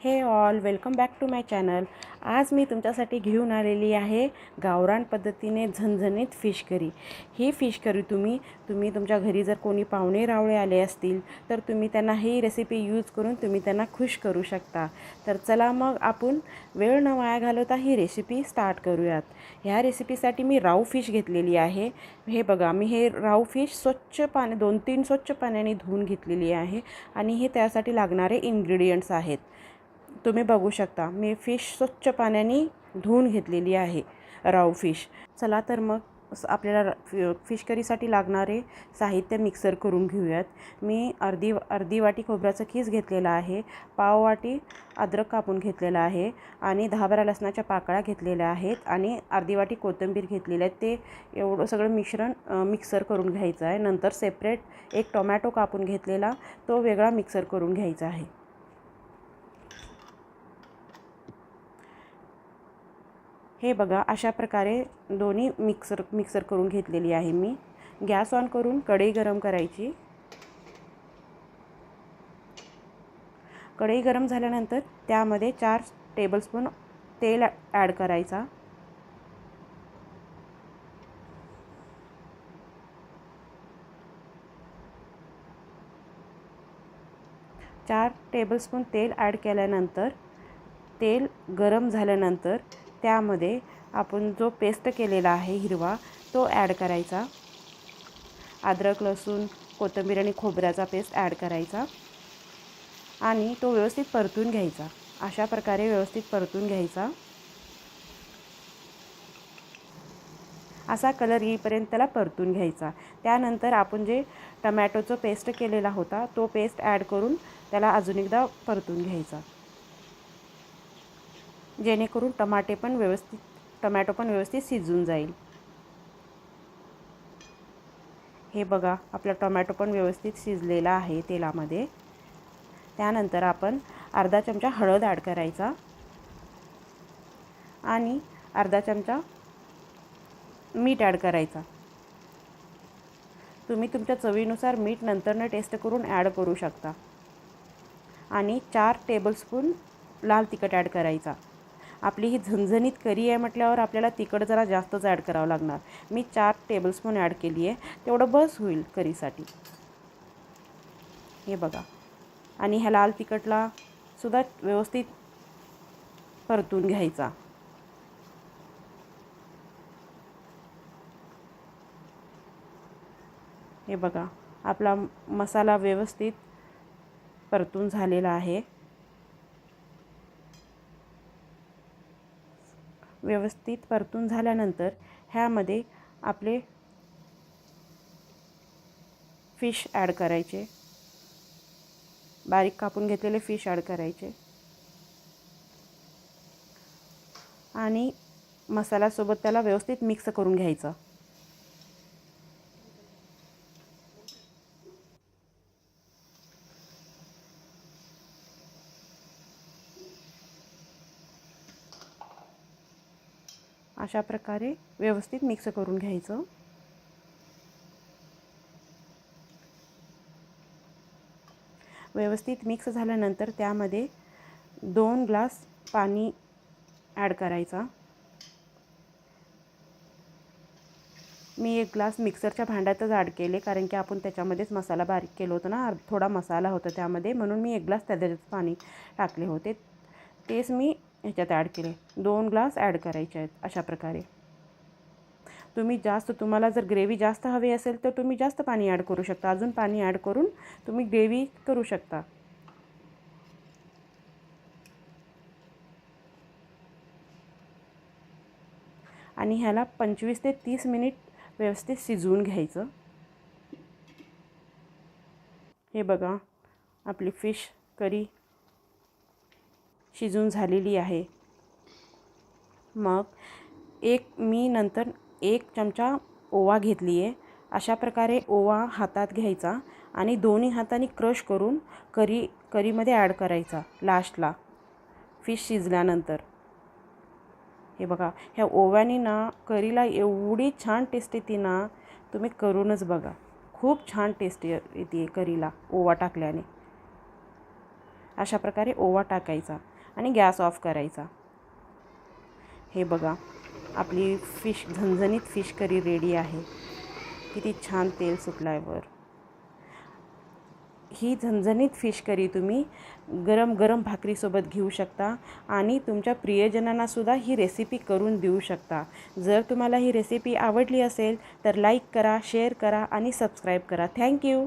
Hey all welcome back to my channel आज मी तुमच्यासाठी घेऊन आलेली आहे गावरान पद्धतीने झणझणीत फिश करी ही फिश करी तुम्ही तुम्ही तुमच्या घरी जर कोणी पाहुणे रावळे आले असतील तर तुम्ही त्यांना ही रेसिपी यूज करून तुम्ही त्यांना खुश करू शकता. तर चला मग आपण वेळ न वाया घालवता ही रेसिपी स्टार्ट करूयात. ह्या रेसिपीसाठी मी राऊ फिश घेतलेली आहे. हे बघा मी हे राऊ फिश स्वच्छ पाणी दोन तीन स्वच्छ पाण्याने धुवून घेतलेली आहे आणि हे त्यासाठी लागणारे इन्ग्रेडियंट्स आहेत. तुम्ही बघू शकता. मी फिश स्वच्छ पाण्याने धुवून घेतलेली आहे. राऊ फिश चला तर मग स- आपल्याला फिश करीसाठी लागणारे साहित्य मिक्सर करून घेऊयात. मी अर्धी अर्धी वाटी खोबऱ्याचं खीस घेतलेला आहे. पाव वाटी अद्रक कापून घेतलेला आहे आणि दहा बारा लसणाच्या पाकळ्या घेतलेल्या आहेत आणि अर्धी वाटी कोथिंबीर घेतलेली आहे. ते एवढं सगळं मिश्रण मिक्सर करून घ्यायचं आहे. नंतर सेपरेट एक टोमॅटो कापून घेतलेला तो वेगळा मिक्सर करून घ्यायचा आहे. हे बघा अशा प्रकारे दोन्ही मिक्सर मिक्सर करून घेतलेली आहे मी. गॅस ऑन करून कढई गरम करायची. कढई गरम झाल्यानंतर त्यामध्ये चार टेबलस्पून तेल ॲड करायचा. चार टेबलस्पून तेल ॲड केल्यानंतर तेल गरम झाल्यानंतर त्यामध्ये आपण जो पेस्ट केलेला आहे हिरवा तो ॲड करायचा. अद्रक लसूण कोथिंबीर आणि खोबऱ्याचा पेस्ट ॲड करायचा. आणि तो व्यवस्थित परतून घ्यायचा. अशा प्रकारे व्यवस्थित परतून घ्यायचा. असा कलर येईपर्यंत त्याला परतून घ्यायचा. त्यानंतर आपण जे टमॅटोचं पेस्ट केलेला होता तो पेस्ट ॲड करून त्याला अजून एकदा परतून घ्यायचा. जेणेकरून टमाटे पण व्यवस्थित टमॅटो पण व्यवस्थित शिजून जाईल. हे बघा आपला टोमॅटो पण व्यवस्थित शिजलेला आहे तेलामध्ये. त्यानंतर आपण अर्धा चमचा हळद ॲड करायचा. आणि अर्धा चमचा मीठ ॲड करायचा. तुम्ही तुमच्या चवीनुसार मीठ नंतरनं टेस्ट करून ॲड करू शकता. आणि चार टेबलस्पून लाल तिखट ॲड करायचा. आपली ही झणझणीत करी आहे म्हटल्यावर आपल्याला तिखट जरा जास्तच ॲड करावं लागणार. मी चार टेबलस्पून ॲड केली आहे. तेवढं बस होईल करीसाठी. हे बघा. आणि ह्या लाल तिखटला सुद्धा व्यवस्थित परतून घ्यायचा. हे बघा. आपला मसाला व्यवस्थित परतून झालेला आहे. व्यवस्थित परतून झाल्यानंतर ह्यामध्ये आपले फिश ॲड करायचे. बारीक कापून घेतलेले फिश ॲड करायचे. आणि मसाल्यासोबत त्याला व्यवस्थित मिक्स करून घ्यायचं. अशा प्रकारे व्यवस्थित मिक्स करून घ्यायचं. व्यवस्थित मिक्स झाल्यानंतर त्यामध्ये दोन ग्लास पाणी ॲड करायचा. मी एक ग्लास मिक्सरच्या भांड्यातच ॲड केले कारण की आपण त्याच्यामध्येच मसाला बारीक केलो होतो ना थोडा मसाला होता त्यामध्ये म्हणून मी एक ग्लास त्याच्यात पाणी टाकले होते. तेच मी ह्याच्यात ॲड केले. दोन ग्लास ॲड करायचे आहेत अशा प्रकारे. तुम्ही जास्त तुम्हाला जर ग्रेव्ही जास्त हवी असेल तर तुम्ही जास्त पाणी ॲड करू शकता. अजून पाणी ॲड करून तुम्ही ग्रेव्ही करू शकता. आणि ह्याला पंचवीस ते तीस मिनिट व्यवस्थित शिजवून घ्यायचं. हे बघा आपली फिश करी शिजून झालेली आहे. मग एक मी नंतर एक चमचा ओवा घेतली आहे अशा प्रकारे ओवा हातात घ्यायचा आणि दोन्ही हाताने क्रश करून करी करीमध्ये ॲड करायचा लास्टला फिश शिजल्यानंतर. हे बघा ह्या ओव्याने ना करीला एवढी छान टेस्ट येते ना तुम्ही करूनच बघा. खूप छान टेस्ट येते करीला ओवा टाकल्याने. अशा प्रकारे ओवा टाकायचा. आणि गॅस ऑफ करायचा. हे बघा आपली फिश झणझणीत फिश करी रेडी आहे. किती छान तेल सुटल्यावर ही झणझणीत फिश करी तुम्ही गरम गरम भाकरीसोबत घेऊ शकता आणि तुमच्या प्रियजनांनासुद्धा ही रेसिपी करून देऊ शकता. जर तुम्हाला ही रेसिपी आवडली असेल तर लाईक करा शेअर करा आणि सबस्क्राईब करा. थँक्यू